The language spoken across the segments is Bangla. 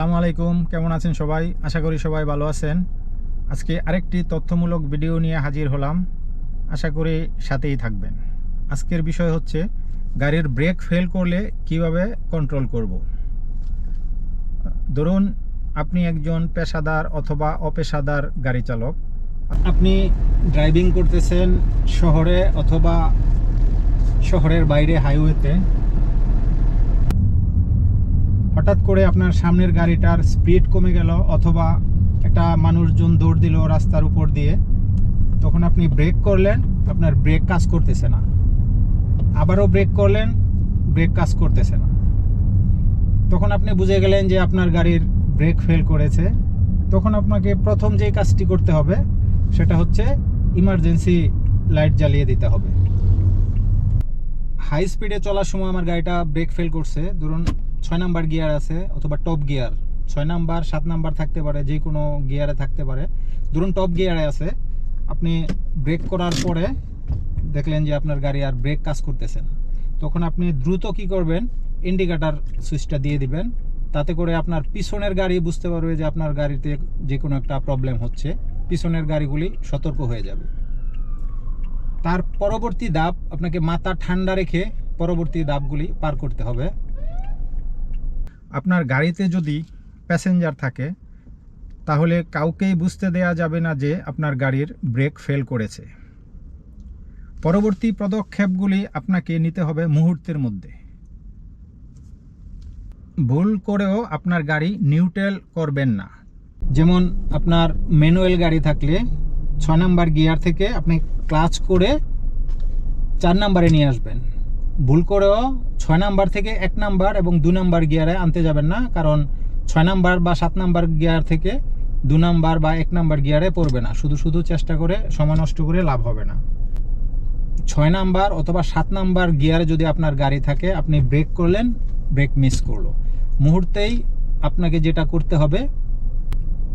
আসসালামু আলাইকুম, কেমন আছেন সবাই? আশা করি সবাই ভালো আছেন। আজকে আরেকটি তথ্যমূলক ভিডিও নিয়ে হাজির হলাম। আশা করি সাথেই থাকবেন। আজকের বিষয় হচ্ছে, গাড়ির ব্রেক ফেল করলে কীভাবে কন্ট্রোল করব? ধরুন, আপনি একজন পেশাদার অথবা অপেশাদার গাড়ি চালক। আপনি ড্রাইভিং করতেছেন শহরে অথবা শহরের বাইরে হাইওয়েতে হঠাৎ করে আপনার সামনের গাড়িটার স্পিড কমে গেল অথবা একটা মানুষজন দৌড় দিল রাস্তার উপর দিয়ে, তখন আপনি ব্রেক করলেন, আপনার ব্রেক কাজ করতেছে না। আবারও ব্রেক করলেন ব্রেক কাজ করতেছে না। তখন আপনি বুঝে গেলেন যে আপনার গাড়ির ব্রেক ফেল করেছে। তখন আপনাকে প্রথম যে কাজটি করতে হবে, সেটা হচ্ছে ইমার্জেন্সি লাইট জ্বালিয়ে দিতে হবে। হাই স্পিডে চলার সময় আমার গাড়িটা ব্রেক ফেল করছে। ধরুন ছয় নাম্বার গিয়ার আছে অথবা টপ গিয়ার। ছয় নাম্বার, সাত নাম্বার থাকতে পারে যে কোনো গিয়ারে থাকতে পারে। ধরুন টপ গিয়ারে আছে, আপনি ব্রেক করার পরে দেখলেন যে আপনার গাড়ি আর ব্রেক কাজ করতেছে না। তখন আপনি দ্রুত কি করবেন ইন্ডিকেটার সুইচটা দিয়ে দিবেন, তাতে করে আপনার পিছনের গাড়ি বুঝতে পারবে যে আপনার গাড়িতে যে কোনো একটা প্রবলেম হচ্ছে। পিছনের গাড়িগুলি সতর্ক হয়ে যাবে। তার পরবর্তী ধাপ, আপনাকে মাথা ঠান্ডা রেখে পরবর্তী ধাপগুলি পার করতে হবে। আপনার গাড়িতে যদি প্যাসেঞ্জার থাকে, তাহলে কাউকেই বুঝতে দেয়া যাবে না যে আপনার গাড়ির ব্রেক ফেল করেছে। পরবর্তী পদক্ষেপগুলি আপনাকে নিতে হবে মুহূর্তের মধ্যে। ভুল করেও আপনার গাড়ি নিউট্রাল করবেন না। যেমন আপনার ম্যানুয়াল গাড়ি থাকলে ছয় নাম্বার গিয়ার থেকে আপনি ক্লাচ করে চার নাম্বারে নিয়ে আসবেন। ভুল করেও ছয় নাম্বার থেকে এক নাম্বার এবং দু নাম্বার গিয়ারে আনতে যাবেন না, কারণ ছয় নাম্বার বা সাত নাম্বার গিয়ার থেকে দু নাম্বার বা এক নাম্বার গিয়ারে পড়বে না। শুধু শুধু চেষ্টা করে সময় নষ্ট করে লাভ হবে না। ছয় নাম্বার অথবা সাত নাম্বার গিয়ারে যদি আপনার গাড়ি থাকে, আপনি ব্রেক করলেন, ব্রেক মিস করল। মুহূর্তেই আপনাকে যেটা করতে হবে,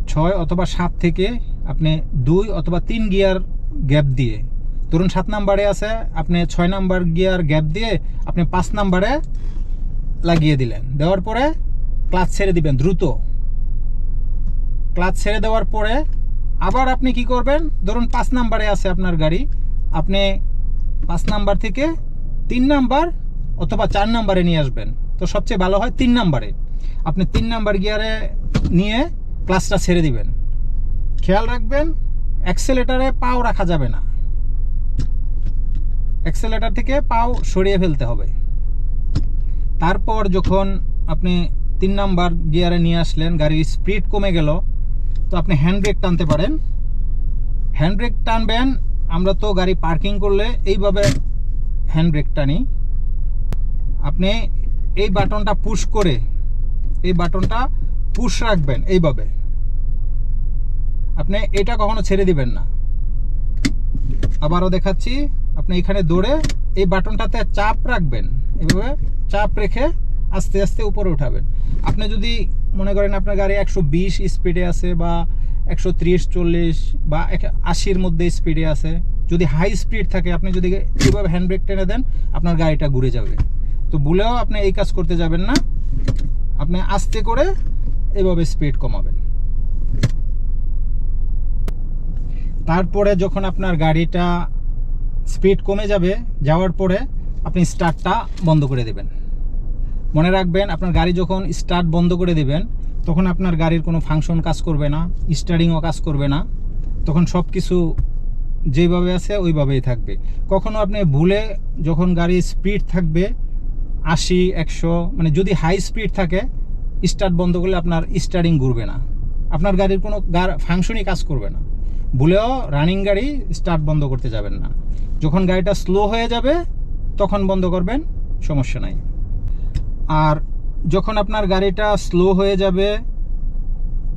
ছয় অথবা সাত থেকে আপনি দুই অথবা তিন গিয়ার গ্যাপ দিয়ে ধরুন সাত নাম্বারে আছে, আপনি ছয় নাম্বার গিয়ার গ্যাপ দিয়ে আপনি পাঁচ নাম্বারে লাগিয়ে দিলেন। দেওয়ার পরে ক্লাচ ছেড়ে দিবেন, দ্রুত। ক্লাচ ছেড়ে দেওয়ার পরে আবার আপনি কি করবেন? ধরুন পাঁচ নাম্বারে আছে আপনার গাড়ি, আপনি পাঁচ নাম্বার থেকে তিন নাম্বার অথবা চার নাম্বারে নিয়ে আসবেন। তো সবচেয়ে ভালো হয় তিন নাম্বারে। আপনি তিন নাম্বার গিয়ারে নিয়ে ক্লাসটা ছেড়ে দিবেন। খেয়াল রাখবেন, অ্যাক্সেলেটারে পাও রাখা যাবে না। অ্যাক্সেলেটার থেকে পাও সরিয়ে ফেলতে হবে। তারপর যখন আপনি তিন নাম্বার গিয়ারে নিয়ে আসলেন, গাড়ির স্পিড কমে গেল, তো আপনি হ্যান্ড ব্রেক টানতে পারেন। হ্যান্ড ব্রেক টানবেন, আমরা তো গাড়ি পার্কিং করলে এইভাবে হ্যান্ড ব্রেক টানি। আপনি এই বাটনটা পুশ করে, এই বাটনটা পুশ রাখবেন এইভাবে। আপনি এটা কখনো ছেড়ে দিবেন না। আবারও দেখাচ্ছি। আপনি এখানে দৌড়ে এই বাটনটাতে চাপ রাখবেন। এভাবে চাপ রেখে আস্তে আস্তে উপরে উঠাবেন। আপনি যদি মনে করেন আপনার গাড়ি একশো বিশ স্পিডে আছে বা একশো ত্রিশ, চল্লিশ বা আশির মধ্যে স্পিডে আছে, যদি হাই স্পিড থাকে, আপনি যদি এইভাবে হ্যান্ড ব্রেক টেনে দেন, আপনার গাড়িটা ঘুরে যাবে। তো ভুলেও আপনি এই কাজ করতে যাবেন না। আপনি আস্তে করে এভাবে স্পিড কমাবেন। তারপরে যখন আপনার গাড়িটা স্পিড কমে যাবে, যাওয়ার পরে আপনি স্টার্টটা বন্ধ করে দেবেন। মনে রাখবেন, আপনার গাড়ি যখন স্টার্ট বন্ধ করে দেবেন, তখন আপনার গাড়ির কোনো ফাংশন কাজ করবে না, স্টারিংও কাজ করবে না। তখন সব কিছু যেভাবে আছে, ওইভাবেই থাকবে। কখনো আপনি ভুলে যখন গাড়ির স্পিড থাকবে, আশি, একশো মানে যদি হাই স্পিড থাকে, স্টার্ট বন্ধ করলে আপনার স্টারিং ঘুরবে না। আপনার গাড়ির কোনো ফাংশনই কাজ করবে না। ভুলেও রানিং গাড়ি স্টার্ট বন্ধ করতে যাবেন না। যখন গাড়িটা স্লো হয়ে যাবে, তখন বন্ধ করবেন, সমস্যা নাই। আর যখন আপনার গাড়িটা স্লো হয়ে যাবে,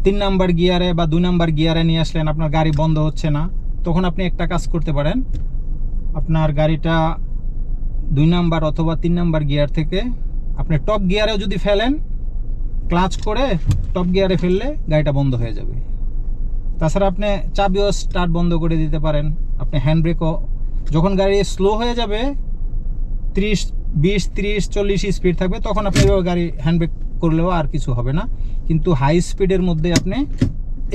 তিন নাম্বার গিয়ারে বা দুই নাম্বার গিয়ারে নিয়ে আসলেন, আপনার গাড়ি বন্ধ হচ্ছে না, তখন আপনি একটা কাজ করতে পারেন। আপনার গাড়িটা দুই নাম্বার অথবা তিন নাম্বার গিয়ার থেকে আপনি টপ গিয়ারেও যদি ফেলেন ক্লাচ করে টপ গিয়ারে ফেললে গাড়িটা বন্ধ হয়ে যাবে। তাছাড়া আপনি চাবিও স্টার্ট বন্ধ করে দিতে পারেন। আপনি হ্যান্ড ব্রেকও যখন গাড়ি স্লো হয়ে যাবে, ত্রিশ, বিশ, ত্রিশ, চল্লিশ স্পিড থাকবে, তখন আপনি এভাবে গাড়ি হ্যান্ড ব্রেক করলেও আর কিছু হবে না। কিন্তু হাই স্পিডের মধ্যে আপনি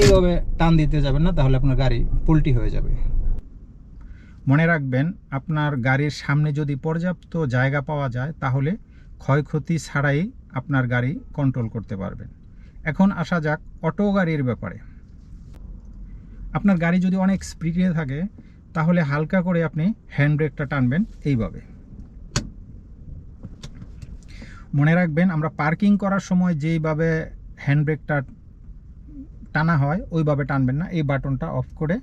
এইভাবে টান দিতে যাবেন না, তাহলে আপনার গাড়ি পোল্টি হয়ে যাবে। মনে রাখবেন, আপনার গাড়ির সামনে যদি পর্যাপ্ত জায়গা পাওয়া যায়, তাহলে ক্ষয়ক্ষতি ছাড়াই আপনার গাড়ি কন্ট্রোল করতে পারবেন। এখন আসা যাক অটো গাড়ির ব্যাপারে। আপনার গাড়ি যদি অনেক স্পিডে থাকে, তাহলে হালকা করে আপনি হ্যান্ড ব্রেকটা টানবেন এইভাবে। মনে রাখবেন, আমরা পার্কিং করার সময় যেইভাবে হ্যান্ড ব্রেকটা টানা হয়, ওইভাবে টানবেন না। এই বাটনটা অফ করে,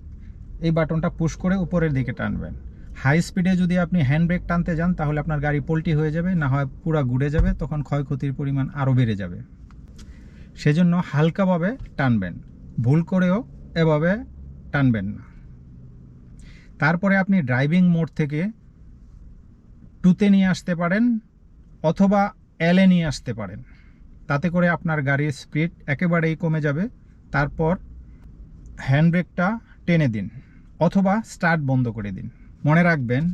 এই বাটনটা পুশ করে উপরের দিকে টানবেন। হাই স্পিডে যদি আপনি হ্যান্ড ব্রেক টানতে যান, তাহলে আপনার গাড়ি পোল্টি হয়ে যাবে, না হয় পুরা ঘুরে যাবে, তখন ক্ষয়ক্ষতির পরিমাণ আরও বেড়ে যাবে। সেজন্য হালকাভাবে টানবেন। ভুল করেও এভাবে টানবেন না। তারপরে আপনি ড্রাইভিং মোড থেকে টুতে নিয়ে আসতে পারেন অথবা এলে নিয়ে আসতে পারেন। তাতে করে আপনার গাড়ির স্পিড একেবারেই কমে যাবে। তারপর হ্যান্ড ব্রেকটা টেনে দিন অথবা স্টার্ট বন্ধ করে দিন। মনে রাখবেন,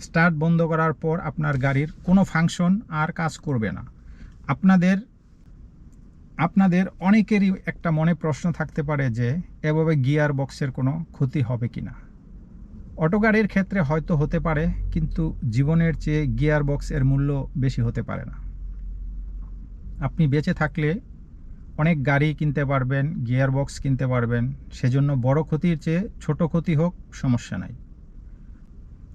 স্টার্ট বন্ধ করার পর আপনার গাড়ির কোনো ফাংশন আর কাজ করবে না। আপনাদের আপনাদের অনেকেরই একটা মনে প্রশ্ন থাকতে পারে যে, এভাবে গিয়ার বক্সের কোনো ক্ষতি হবে কি না অটো গাড়ির ক্ষেত্রে হয়তো হতে পারে, কিন্তু জীবনের চেয়ে গিয়ার বক্সের মূল্য বেশি হতে পারে না। আপনি বেঁচে থাকলে অনেক গাড়ি কিনতে পারবেন, গিয়ার বক্স কিনতে পারবেন, সেজন্য বড় ক্ষতির চেয়ে ছোট ক্ষতি হোক, সমস্যা নাই।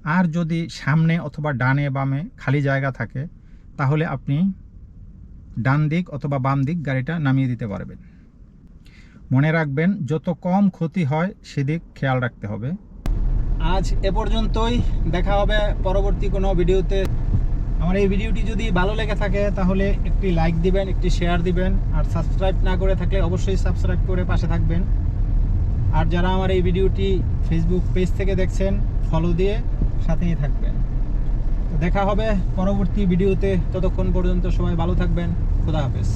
আর যদি সামনে অথবা ডানে বামে খালি জায়গা থাকে, তাহলে আপনি ডান দিক অথবা বাম দিক গাড়িটা নামিয়ে দিতে পারবেন। মনে রাখবেন, যত কম ক্ষতি হয়, সেদিক খেয়াল রাখতে হবে। আজ এ পর্যন্তই। দেখা হবে পরবর্তী কোনো ভিডিওতে। আমার এই ভিডিওটি যদি ভালো লেগে থাকে, তাহলে একটি লাইক দিবেন, একটি শেয়ার দিবেন। আর সাবস্ক্রাইব না করে থাকলে অবশ্যই সাবস্ক্রাইব করে পাশে থাকবেন। আর যারা আমার এই ভিডিওটি ফেসবুক পেজ থেকে দেখছেন ফলো দিয়ে সাথেই থাকবেন। দেখা হবে পরবর্তী ভিডিওতে। ততক্ষণ পর্যন্ত সবাই ভালো থাকবেন। খোদা হাফেজ।